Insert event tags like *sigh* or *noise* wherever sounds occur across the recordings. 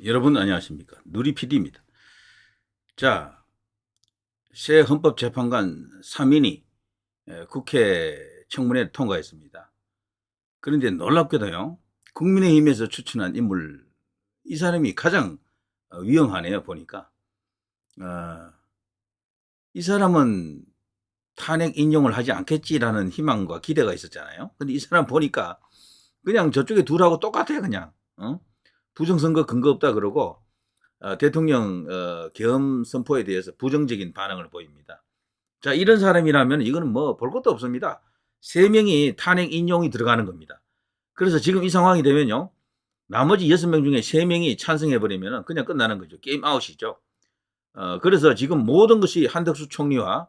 여러분 안녕하십니까 누리 PD입니다. 자, 새 헌법재판관 3인이 국회 청문회를 통과했습니다. 그런데 놀랍게도요, 국민의힘에서 추천한 인물, 이 사람이 가장 어, 위험하네요, 보니까. 어, 이 사람은 탄핵 인용을 하지 않겠지라는 희망과 기대가 있었잖아요. 근데 이 사람 보니까 그냥 저쪽에 둘하고 똑같아요, 그냥. 어? 부정선거 근거 없다 그러고 어, 대통령 어, 계엄 선포에 대해서 부정적인 반응을 보입니다. 자 이런 사람이라면 이거는 뭐 볼 것도 없습니다. 세 명이 탄핵 인용이 들어가는 겁니다. 그래서 지금 이 상황이 되면요. 나머지 여섯 명 중에 세 명이 찬성해 버리면 그냥 끝나는 거죠. 게임 아웃이죠. 어, 그래서 지금 모든 것이 한덕수 총리와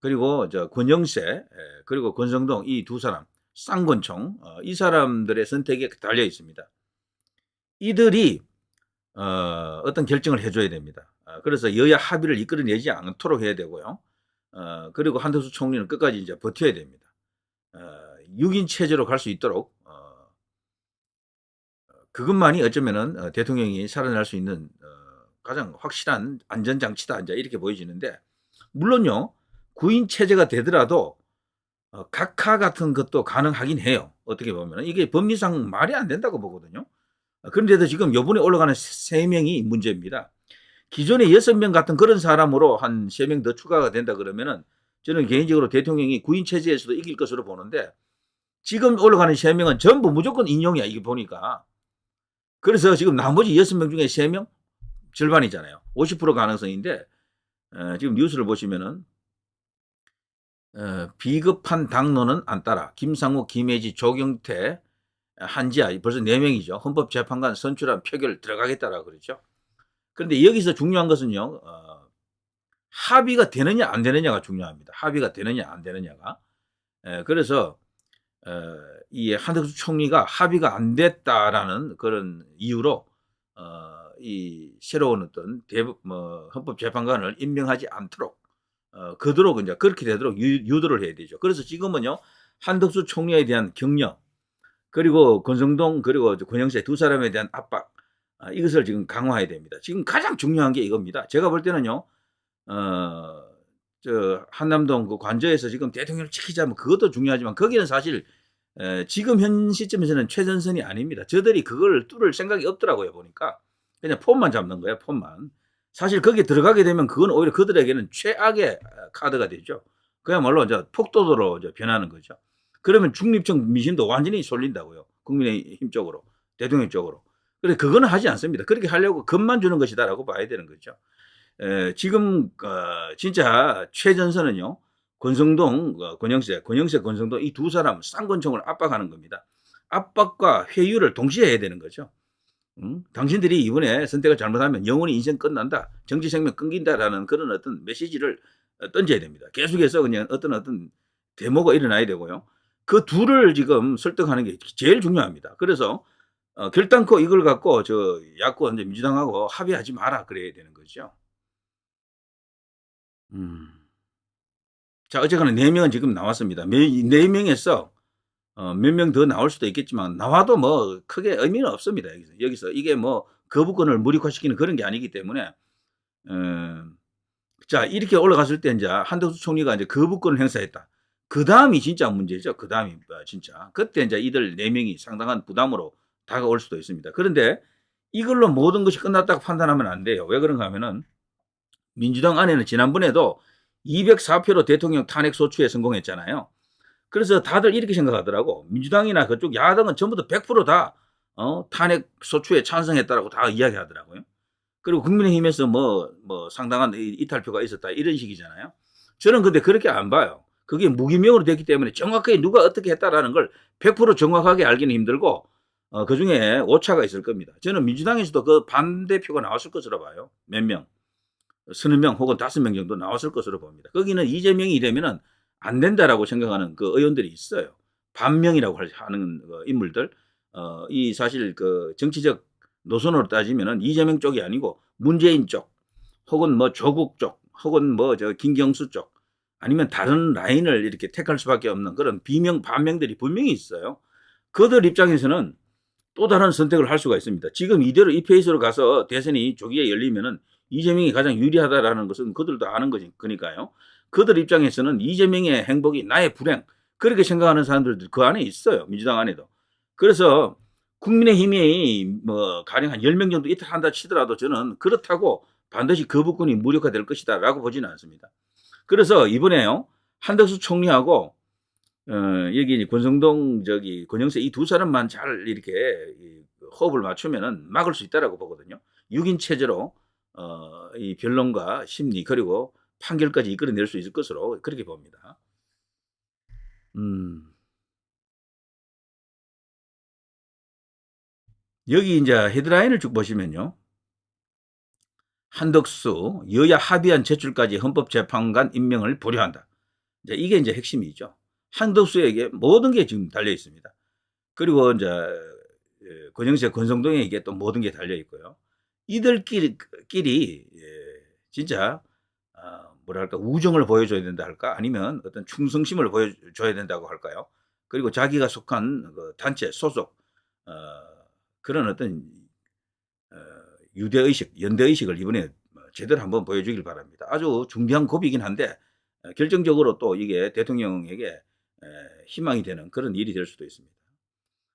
그리고 저 권영세 에, 그리고 권성동 이 두 사람 쌍권총 어, 이 사람들의 선택에 달려 있습니다. 이들이 어, 어떤 결정을 해줘야 됩니다. 어, 그래서 여야 합의를 이끌어내지 않도록 해야 되고요. 어, 그리고 한덕수 총리는 끝까지 이제 버텨야 됩니다. 어, 6인 체제로 갈 수 있도록 어, 그것만이 어쩌면은 어, 대통령이 살아날 수 있는 어, 가장 확실한 안전장치다 이제 이렇게 보여지는데 물론요 9인 체제가 되더라도 어, 각하 같은 것도 가능하긴 해요. 어떻게 보면 이게 법리상 말이 안 된다고 보거든요. 그런데도 지금 요번에 올라가는 세 명이 문제입니다. 기존에 여섯 명 같은 그런 사람으로 한 세 명 더 추가가 된다 그러면은 저는 개인적으로 대통령이 구인 체제에서도 이길 것으로 보는데 지금 올라가는 세 명은 전부 무조건 인용이야 이게 보니까 그래서 지금 나머지 여섯 명 중에 세 명 절반이잖아요. 50% 가능성인데 어, 지금 뉴스를 보시면은 어, 비급한 당론은 안 따라 김상욱, 김혜지, 조경태 한지아 벌써 네 명이죠. 헌법재판관 선출한 표결 들어가겠다라고 그러죠. 그런데 여기서 중요한 것은요. 어, 합의가 되느냐 안 되느냐가 중요합니다. 합의가 되느냐 안 되느냐가. 에, 그래서 어, 이 한덕수 총리가 합의가 안 됐다라는 그런 이유로 어, 이 새로운 어떤 대법 뭐 헌법재판관을 임명하지 않도록 어, 그도록 이제 그렇게 되도록 유, 유도를 해야 되죠. 그래서 지금은요 한덕수 총리에 대한 격려 그리고 권성동 그리고 권영세 두 사람에 대한 압박 아, 이것을 지금 강화해야 됩니다. 지금 가장 중요한 게 이겁니다. 제가 볼 때는요, 어, 저 한남동 그 관저에서 지금 대통령을 지키자면 그것도 중요하지만 거기는 사실 에, 지금 현 시점에서는 최전선이 아닙니다. 저들이 그걸 뚫을 생각이 없더라고요 보니까 그냥 폼만 잡는 거예요 폼만. 사실 거기에 들어가게 되면 그건 오히려 그들에게는 최악의 카드가 되죠. 그야말로 이제 폭도도로 이제 변하는 거죠. 그러면 중립적 민심도 완전히 쏠린다고요. 국민의힘 쪽으로, 대통령 쪽으로. 그래 그거는 하지 않습니다. 그렇게 하려고 겁만 주는 것이다라고 봐야 되는 거죠. 에, 지금 어, 진짜 최전선은요. 권성동, 어, 권영세, 권영세, 권성동 이 두 사람 쌍권총을 압박하는 겁니다. 압박과 회유를 동시에 해야 되는 거죠. 음? 당신들이 이번에 선택을 잘못하면 영원히 인생 끝난다, 정치 생명 끊긴다라는 그런 어떤 메시지를 어, 던져야 됩니다. 계속해서 그냥 어떤 어떤 데모가 일어나야 되고요. 그 둘을 지금 설득하는 게 제일 중요합니다. 그래서 어, 결단코 이걸 갖고 저 야권 이제 민주당하고 합의하지 마라 그래야 되는 거죠. 음. 자 어쨌거나 네 명은 지금 나왔습니다. 네 명에서 어, 몇 명 더 나올 수도 있겠지만 나와도 뭐 크게 의미는 없습니다. 여기서 여기서 이게 뭐 거부권을 무력화시키는 그런 게 아니기 때문에 어, 자 이렇게 올라갔을 때 이제 한덕수 총리가 이제 거부권을 행사했다. 그 다음이 진짜 문제죠. 그 다음이 진짜. 그때 이제 이들 네 명이 상당한 부담으로 다가올 수도 있습니다. 그런데 이걸로 모든 것이 끝났다고 판단하면 안 돼요. 왜 그런가 하면은 민주당 안에는 지난번에도 204표로 대통령 탄핵 소추에 성공했잖아요. 그래서 다들 이렇게 생각하더라고. 민주당이나 그쪽 야당은 전부 다 100%다 어, 탄핵 소추에 찬성했다라고 다 이야기하더라고요. 그리고 국민의힘에서 뭐, 뭐 상당한 이탈표가 있었다 이런 식이잖아요. 저는 근데 그렇게 안 봐요. 그게 무기명으로 됐기 때문에 정확하게 누가 어떻게 했다라는 걸 100% 정확하게 알기는 힘들고 어, 그 중에 오차가 있을 겁니다. 저는 민주당에서도 그 반대표가 나왔을 것으로 봐요. 몇 명. 서너 명 혹은 다섯 명 정도 나왔을 것으로 봅니다. 거기는 이재명이 되면은 안 된다라고 생각하는 그 의원들이 있어요. 반명이라고 하는 그 인물들. 어, 이 사실 그 정치적 노선으로 따지면은 이재명 쪽이 아니고 문재인 쪽 혹은 뭐 조국 쪽 혹은 뭐 저 김경수 쪽 아니면 다른 라인을 이렇게 택할 수밖에 없는 그런 비명, 반명들이 분명히 있어요. 그들 입장에서는 또 다른 선택을 할 수가 있습니다. 지금 이대로 이 페이스로 가서 대선이 조기에 열리면은 이재명이 가장 유리하다라는 것은 그들도 아는 거니- 거니까요. 그들 입장에서는 이재명의 행복이 나의 불행 그렇게 생각하는 사람들도 그 안에 있어요. 민주당 안에도. 그래서 국민의힘이 뭐 가령 한 10명 정도 이탈한다 치더라도 저는 그렇다고 반드시 거부권이 무력화될 것이다 라고 보지는 않습니다. 그래서 이번에요. 한덕수 총리하고 어, 여기 권성동 저기 권영세 이 두 사람만 잘 이렇게 이 호흡을 맞추면은 막을 수 있다라고 보거든요. 6인 체제로 어, 이 변론과 심리 그리고 판결까지 이끌어낼 수 있을 것으로 그렇게 봅니다. 음. 여기 이제 헤드라인을 쭉 보시면요. 한덕수 여야 합의안 제출까지 헌법재판관 임명을 보류한다. 이제 이게 이제 핵심이죠. 한덕수에게 모든 게 지금 달려 있습니다. 그리고 이제 예, 권영세, 권성동에게 또 모든 게 달려 있고요. 이들끼리 끼리 예, 진짜 아, 뭐랄까 우정을 보여줘야 된다 할까 아니면 어떤 충성심을 보여줘야 된다고 할까요? 그리고 자기가 속한 그 단체 소속 어, 그런 어떤 어, 유대 의식, 연대 의식을 이번에 제대로 한번 보여주길 바랍니다. 아주 중대한 고비이긴 한데 어, 결정적으로 또 이게 대통령에게 에, 희망이 되는 그런 일이 될 수도 있습니다.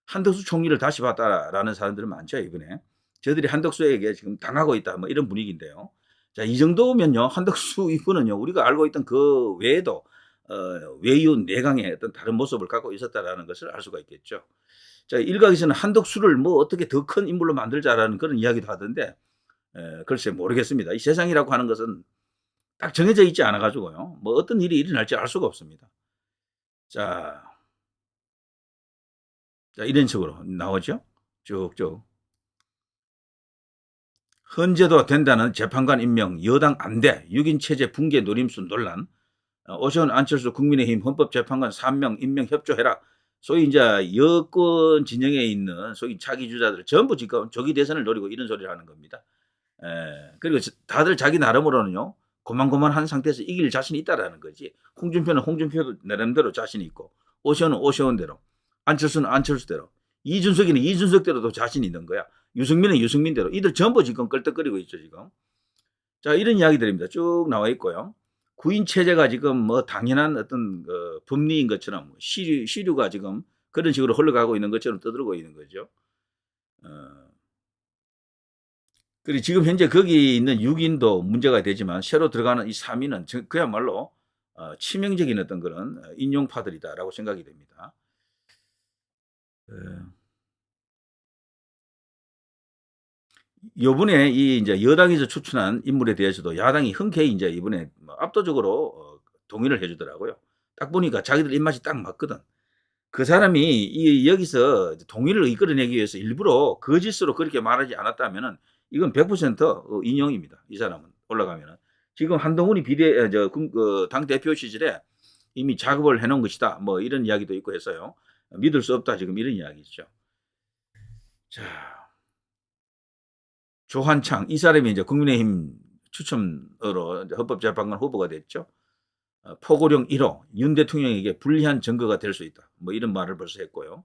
한덕수 총리를 다시 봤다라는 사람들은 많죠 이번에. 저들이 한덕수에게 지금 당하고 있다 뭐 이런 분위기인데요. 자, 이 정도면요 한덕수 *laughs* 이분은요 우리가 알고 있던 그 외에도 어, 외유 내강의 어떤 다른 모습을 갖고 있었다라는 것을 알 수가 있겠죠. 자, 일각에서는 한덕수를 뭐 어떻게 더 큰 인물로 만들자라는 그런 이야기도 하던데 에, 글쎄 모르겠습니다. 이 세상이라고 하는 것은 딱 정해져 있지 않아 가지고요. 뭐 어떤 일이 일어날지 알 수가 없습니다. 자, 자 이런 식으로 나오죠. 쭉쭉. 헌재도 된다는 재판관 임명 여당 안돼 6인 체제 붕괴 노림수 논란 어, 오션 안철수 국민의힘 헌법재판관 3명 임명 협조해라 소위 이제 여권 진영에 있는 소위 차기 주자들 전부 지금 조기 대선을 노리고 이런 소리를 하는 겁니다. 에, 그리고 다들 자기 나름으로는요 고만고만한 상태에서 이길 자신이 있다라는 거지. 홍준표는 홍준표 나름대로 자신이 있고 오션은 오션대로 안철수는 안철수대로 이준석이는 이준석대로도 자신이 있는 거야. 유승민은 유승민대로 이들 전부 지금 끌떡거리고 있죠 지금. 자 이런 이야기들입니다. 쭉 나와 있고요. 구인 체제가 지금 뭐 당연한 어떤 그 법리인 것처럼 시류, 시류가 지금 그런 식으로 흘러가고 있는 것처럼 떠들고 있는 거죠. 어. 그리고 지금 현재 거기 있는 6인도 문제가 되지만 새로 들어가는 이 3인은 그야말로 어, 치명적인 어떤 그런 인용파들이다라고 생각이 됩니다. 어. 요번에 이 이제 여당에서 추천한 인물에 대해서도 야당이 흔쾌히 이제 이번에 뭐 압도적으로 어, 동의를 해주더라고요. 딱 보니까 자기들 입맛이 딱 맞거든. 그 사람이 이 여기서 동의를 이끌어내기 위해서 일부러 거짓으로 그렇게 말하지 않았다면은 이건 100% 인용입니다. 이 사람은 올라가면은 지금 한동훈이 비대 저당 대표 시절에 이미 작업을 해놓은 것이다. 뭐 이런 이야기도 있고 해서요. 믿을 수 없다. 지금 이런 이야기죠. 자. 조한창 이 사람이 이제 국민의힘 추첨으로 헌법재판관 후보가 됐죠. 어, 포고령 1호 윤 대통령에게 불리한 증거가 될 수 있다. 뭐 이런 말을 벌써 했고요.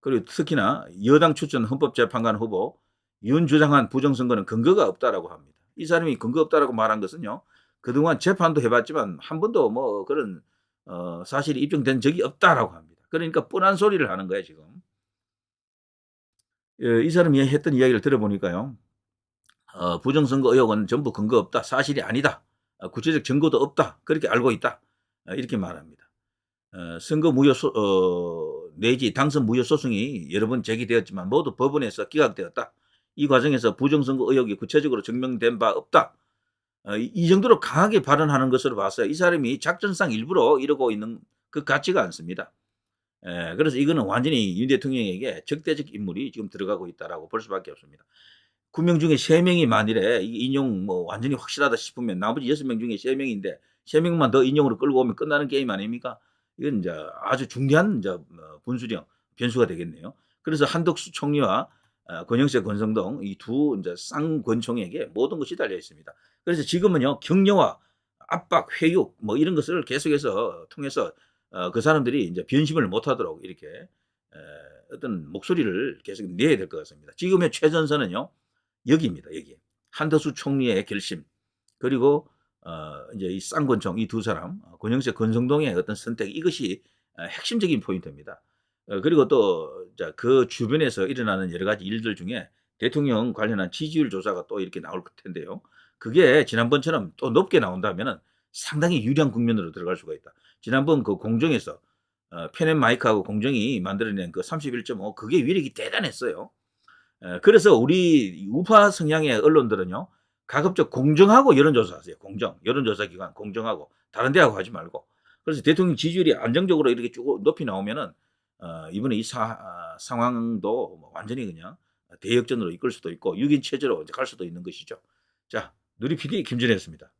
그리고 특히나 여당 추천 헌법재판관 후보 윤 주장한 부정선거는 근거가 없다라고 합니다. 이 사람이 근거 없다라고 말한 것은요. 그동안 재판도 해봤지만 한 번도 뭐 그런 어, 사실이 입증된 적이 없다라고 합니다. 그러니까 뻔한 소리를 하는 거예요 지금. 예, 이 사람이 했던 이야기를 들어보니까요. 어, 부정선거 의혹은 전부 근거 없다. 사실이 아니다. 어, 구체적 증거도 없다. 그렇게 알고 있다. 어, 이렇게 말합니다. 어, 선거 무효 소, 어, 내지 당선 무효 소송이 여러 번 제기되었지만 모두 법원에서 기각되었다. 이 과정에서 부정선거 의혹이 구체적으로 증명된 바 없다. 어, 이, 이 정도로 강하게 발언하는 것으로 봤어요. 이 사람이 작전상 일부러 이러고 있는 그 같지가 않습니다. 에, 그래서 이거는 완전히 윤 대통령에게 적대적 인물이 지금 들어가고 있다라고 볼 수밖에 없습니다. 9명 중에 3명이 만일에 인용 뭐 완전히 확실하다 싶으면 나머지 6명 중에 3명인데 3명만 더 인용으로 끌고 오면 끝나는 게임 아닙니까? 이건 이제 아주 중대한 이제 뭐 분수령 변수가 되겠네요. 그래서 한덕수 총리와 어, 권영세 권성동 이 두 이제 쌍권총에게 모든 것이 달려 있습니다. 그래서 지금은요 격려와 압박, 회유 뭐 이런 것을 계속해서 통해서 어, 그 사람들이 이제 변심을 못하도록 이렇게 에, 어떤 목소리를 계속 내야 될 것 같습니다. 지금의 최전선은요 여기입니다. 여기 한덕수 총리의 결심 그리고 어, 이제 이 쌍권총 이 두 사람 어, 권영세 권성동의 어떤 선택 이것이 어, 핵심적인 포인트입니다. 어, 그리고 또 그 주변에서 일어나는 여러 가지 일들 중에 대통령 관련한 지지율 조사가 또 이렇게 나올 텐데요. 그게 지난번처럼 또 높게 나온다면은 상당히 유리한 국면으로 들어갈 수가 있다. 지난번 그 공정에서 어, 펜앤 마이크하고 공정이 만들어낸 그 31.5 그게 위력이 대단했어요. 에, 그래서 우리 우파 성향의 언론들은요 가급적 공정하고 여론조사 하세요. 공정 여론조사 기관 공정하고 다른 데하고 하지 말고 그래서 대통령 지지율이 안정적으로 이렇게 쭉 높이 나오면은 어, 이번에 이 사, 아, 상황도 뭐 완전히 그냥 대역전으로 이끌 수도 있고 6인 체제로 이제 갈 수도 있는 것이죠. 자, 누리 PD 김준혜였습니다.